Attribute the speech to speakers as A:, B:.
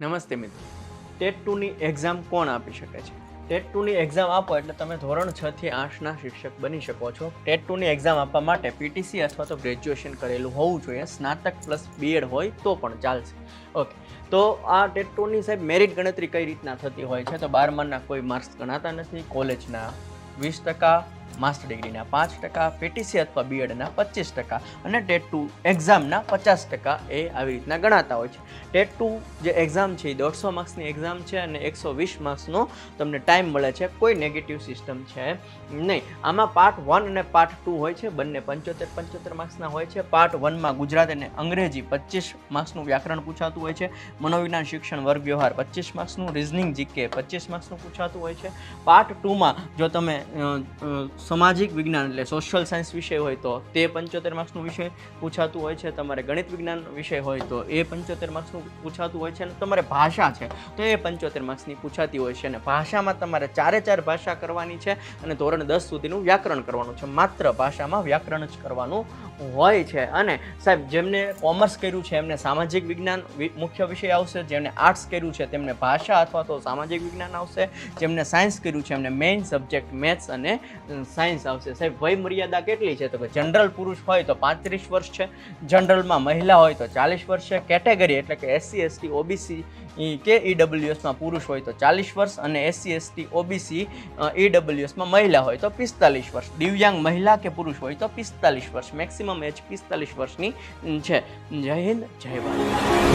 A: નમસ્તે મિત્રો. TET ટુની exam કોણ આપી શકે છે? ટેટ ટુની એક્ઝામ આપો એટલે તમે ધોરણ છ થી આઠના શિક્ષક બની શકો છો. ટેટ ટુની એક્ઝામ આપવા માટે પીટીસી અથવા તો ગ્રેજ્યુએશન કરેલું હોવું જોઈએ. સ્નાતક પ્લસ બીએડ હોય તો પણ ચાલશે. ઓકે તો આ ટેટ ટુની સાહેબ મેરિટ ગણતરી કઈ રીતના થતી હોય છે? તો બારમાના કોઈ માર્ક્સ ગણાતા નથી કોલેજના વીસ ટકા માસ્ટર ડિગ્રીના પાંચ ટકા, પીટીસી અથવા બીએડના પચીસ ટકા અને ટેટ ટુ એક્ઝામના પચાસ ટકા એ આવી રીતના ગણાતા હોય છે. ટેટ ટુ જે એક્ઝામ છે એ દોઢસો માર્ક્સની એક્ઝામ છે અને એકસો વીસ માર્ક્સનો તમને ટાઈમ મળે છે. કોઈ નેગેટિવ સિસ્ટમ છે નહીં. આમાં પાર્ટ વન અને પાર્ટ ટુ હોય છે. બંને પંચોતેર પંચોતેર માર્ક્સના હોય છે. પાર્ટ વનમાં ગુજરાત અને અંગ્રેજી પચીસ માર્ક્સનું વ્યાકરણ પૂછાતું હોય છે. મનોવિજ્ઞાન, શિક્ષણ, વર્ગ વ્યવહાર પચીસ માર્ક્સનું, રિઝનિંગ, જીકે પચીસ માર્ક્સનું પૂછાતું હોય છે. પાર્ટ ટુમાં જો તમે સામાજિક વિજ્ઞાન એટલે સોશિયલ સાયન્સ વિષય હોય તો તે પંચોતેર માર્ક્સનું વિષય પૂછાતું હોય છે, તમારે ગણિત વિજ્ઞાન વિષય હોય તો એ પંચોતેર માર્ક્સનું પૂછાતું હોય છે અને તમારે ભાષા છે તો એ પંચોતેર માર્ક્સની પૂછાતી હોય છે અને ભાષામાં તમારે ચારે ચાર ભાષા કરવાની છે અને ધોરણ દસ સુધીનું વ્યાકરણ કરવાનું છે. માત્ર ભાષામાં વ્યાકરણ જ કરવાનું હોય છે. અને સાહેબ, જેમને કોમર્સ કર્યું છે, એમને સામાજિક વિજ્ઞાન મુખ્ય વિષય આવશે. જેમને આર્ટ્સ કર્યું છે, તેમને ભાષા અથવા તો સામાજિક વિજ્ઞાન આવશે. જેમને સાયન્સ કર્યું છે, એમને મેઇન સબ્જેક્ટ મેથ્સ અને સાયન્સ આવશે. સાહેબ વય મર્યાદા કેટલી છે? તો કે જનરલ પુરુષ હોય તો પાંત્રીસ વર્ષ છે. જનરલમાં મહિલા હોય તો ચાલીસ વર્ષ છે. કેટેગરી એટલે કે એસસી એસટી ઓબીસી કે ઈડબ્લ્યુએસમાં પુરુષ હોય તો ચાલીસ વર્ષ અને એસસી એસટી ઓબીસી ઈડબ્લ્યુએસમાં મહિલા હોય તો પિસ્તાલીસ વર્ષ. દિવ્યાંગ મહિલા કે પુરુષ હોય તો પિસ્તાલીસ વર્ષ. એજ પિસ્તાલીસ વર્ષની છે. જય હિન્દ જય ભારત.